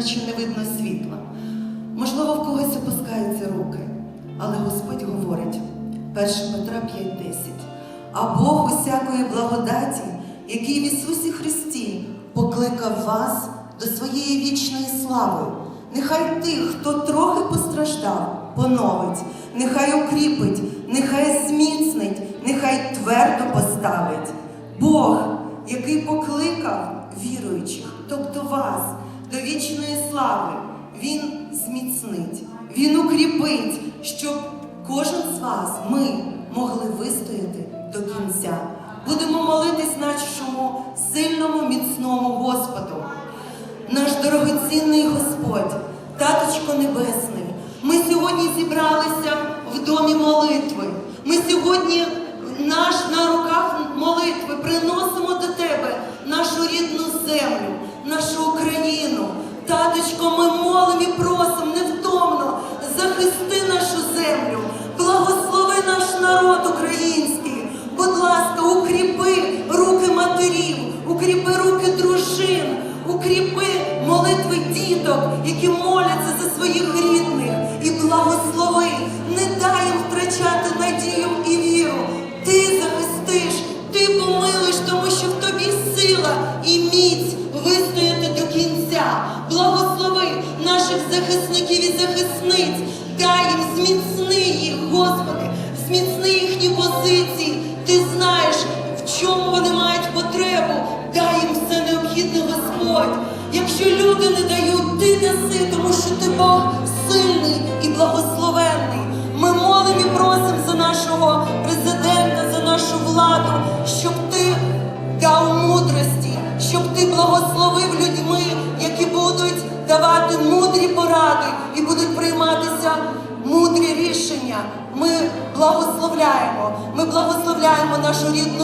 наче не видно світла. Можливо, в когось опускаються руки, але Господь говорить 1 Петра 5:10. А Бог усякої благодаті, який в Ісусі Христі покликав вас до своєї вічної слави. Нехай тих, хто трохи постраждав, поновить, нехай укріпить, нехай зміцнить, нехай твердо поставить. Бог, який покликав віруючих, тобто вас, до вічної слави, Він зміцнить, Він укріпить, щоб кожен з вас, ми могли вистояти до кінця. Будемо молитись нашому сильному, міцному Господу. Наш дорогоцінний Господь, Таточко Небесний, ми сьогодні зібралися в домі молитви. Ми сьогодні наш на руках молитви приносимо до Тебе нашу рідну землю, нашу Україну. Таточко, ми молимо і просимо невтомно, захисти нашу землю, благослови наш народ український. Будь ласка, укріпи руки матерів, укріпи руки дружин, укріпи молитви діток, які моляться за своїх рідних, і благослови, не дай їм втрачати надію і віру. Ти захистиш, ти помилиш, тому що в тобі сила і дай їм зміцни їх, Господи, зміцни їхні позиції. Ти знаєш, в чому вони мають Ми благословляємо. Ми благословляємо нашу рідну.